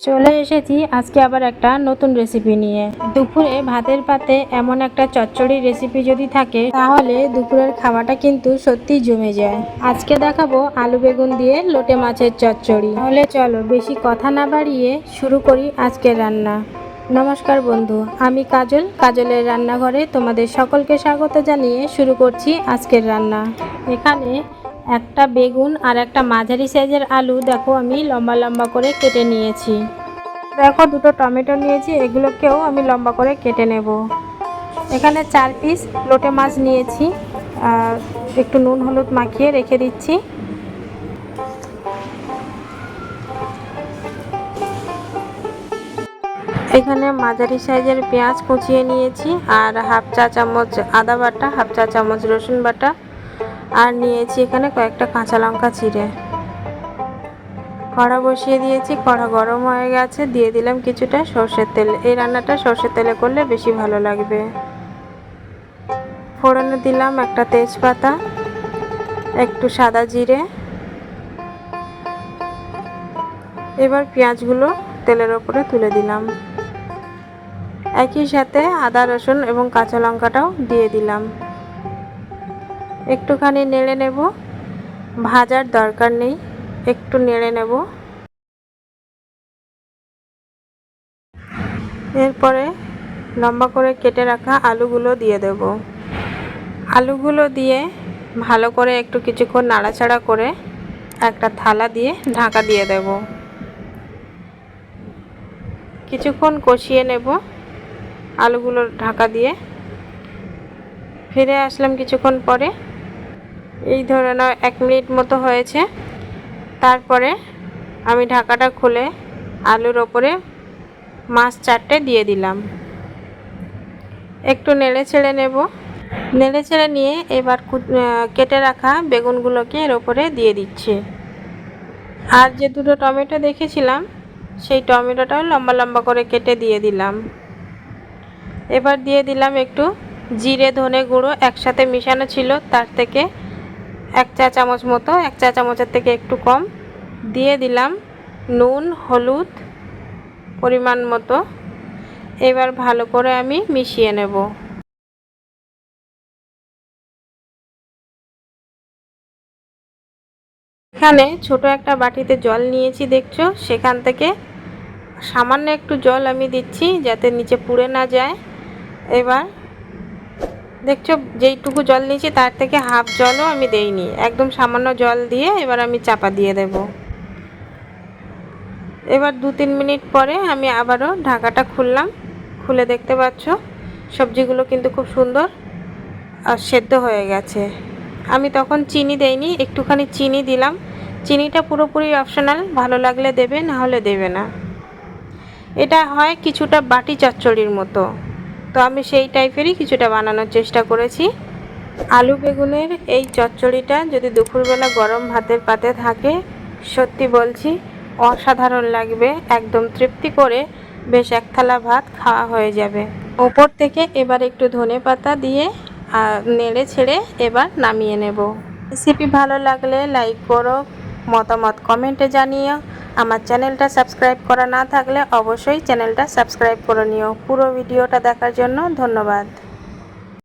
চলে এসেছি আজকে আবার একটা নতুন রেসিপি নিয়ে। দুপুরে ভাতের পাতে এমন একটা চচ্চড়ি রেসিপি যদি থাকে, তাহলে দুপুরের খাওয়াটা কিন্তু সত্যি জমে যায়। আজকে দেখাবো আলু বেগুন দিয়ে লোটে মাছের চচ্চড়ি। তাহলে চলো বেশি কথা না বাড়িয়ে শুরু করি আজকের রান্না। নমস্কার বন্ধু, আমি কাজল। কাজলের রান্নাঘরে তোমাদের সকলকে স্বাগত জানিয়ে শুরু করছি আজকের রান্না। এখানে একটা বেগুন আর একটা মাঝারি সাইজের আলু, দেখো আমি লম্বা লম্বা করে কেটে নিয়েছি। দেখো, দুটো টমেটো নিয়েছি, এগুলোকেও আমি লম্বা করে কেটে নেব। এখানে চার পিস লোটে মাছ নিয়েছি একটু নুন হলুদ মাখিয়ে রেখে দিচ্ছি। এখানে মাঝারি সাইজের পেঁয়াজ কুচিয়ে নিয়েছি, আর হাফ চা চামচ আদা বাটা, হাফ চা চামচ রসুন বাটা আর নিয়েছি এখানে কয়েকটা কাঁচা লঙ্কা চিড়ে। কড়া বসিয়ে দিয়েছি, কড়া গরম হয়ে গেছে, দিয়ে দিলাম কিছুটা সর্ষের তেল। এই রান্নাটা সর্ষের তেলে করলে বেশি ভালো লাগবে। ফোড়নে দিলাম একটা তেজপাতা, একটু সাদা জিরে। এবার পেঁয়াজগুলো তেলের ওপরে তুলে দিলাম। একই সাথে আদা রসুন এবং কাঁচা লঙ্কাটাও দিয়ে দিলাম। একটুখানি নেড়ে নেব। ভাজার দরকার নেই, একটু নেড়ে নেব। এরপরে লম্বা করে কেটে রাখা আলুগুলো দিয়ে দেব। আলুগুলো দিয়ে ভালো করে একটু কিছুক্ষণ নাড়াচাড়া করে একটা থালা দিয়ে ঢাকা দিয়ে দেব। কিছুক্ষণ কষিয়ে নেব আলুগুলো ঢাকা দিয়ে। ফিরে আসলাম কিছুক্ষণ পরে। এই ধরে নাও, এক মিনিট মতো হয়েছে। তারপরে আমি ঢাকাটা খুলে আলুর ওপরে মাছ চারটে দিয়ে দিলাম। একটু নেড়ে ছেড়ে নেব। নেড়ে ছেড়ে নিয়ে এবার কেটে রাখা বেগুনগুলোকে এর ওপরে দিয়ে দিচ্ছি। আর যে দুটো টমেটো দেখেছিলাম, সেই টমেটোটাও লম্বা লম্বা করে কেটে দিয়ে দিলাম। এবার দিয়ে দিলাম একটু জিরে ধনে গুঁড়ো একসাথে মিশানো ছিল, তার থেকে এক চা চামচ মতো, এক চা চামচের থেকে একটু কম। দিয়ে দিলাম নুন, হলুদ পরিমাণ মতো। এবার ভালো করে আমি মিশিয়ে নেব। এখানে ছোট একটা বাটিতে জল নিয়েছি, দেখছ? সেখান থেকে সামান্য একটু জল আমি দিচ্ছি যাতে নিচে পুড়ে না যায়। এবার দেখছ, যেইটুকু জল নিয়েছি, তার থেকে হাফ জলও আমি দেইনি। একদম সামান্য জল দিয়ে এবার আমি চাপা দিয়ে দেব। এবার দু তিন মিনিট পরে আমি আবারও ঢাকাটা খুললাম। খুলে দেখতে পাচ্ছ, সবজিগুলো কিন্তু খুব সুন্দর আর সেদ্ধ হয়ে গেছে। আমি তখন চিনি দেইনি, একটুখানি চিনি দিলাম। চিনিটা পুরোপুরি অপশনাল, ভালো লাগলে দেবে, না হলে দেবে না। এটা হয় কিছুটা বাটি চচ্চড়ির মতো। তো আমি সেই টাইপেরই কিছুটা বানানোর চেষ্টা করেছি। আলু বেগুনের এই চচ্চড়িটা যদি দুপুরবেলা গরম ভাতের পাতে থাকে, সত্যি বলছি, অসাধারণ লাগবে, একদম তৃপ্তি করে বেশ এক থালা ভাত খাওয়া হয়ে যাবে। ওপর থেকে এবার একটু ধনে পাতা দিয়ে নেড়ে ছেড়ে এবার নামিয়ে নেব। রেসিপি ভালো লাগলে লাইক করো, মতামত কমেন্টে জানিও। আমার চ্যানেলটা সাবস্ক্রাইব করা না থাকলে অবশ্যই চ্যানেলটা সাবস্ক্রাইব করে নিও। পুরো ভিডিওটা দেখার জন্য ধন্যবাদ।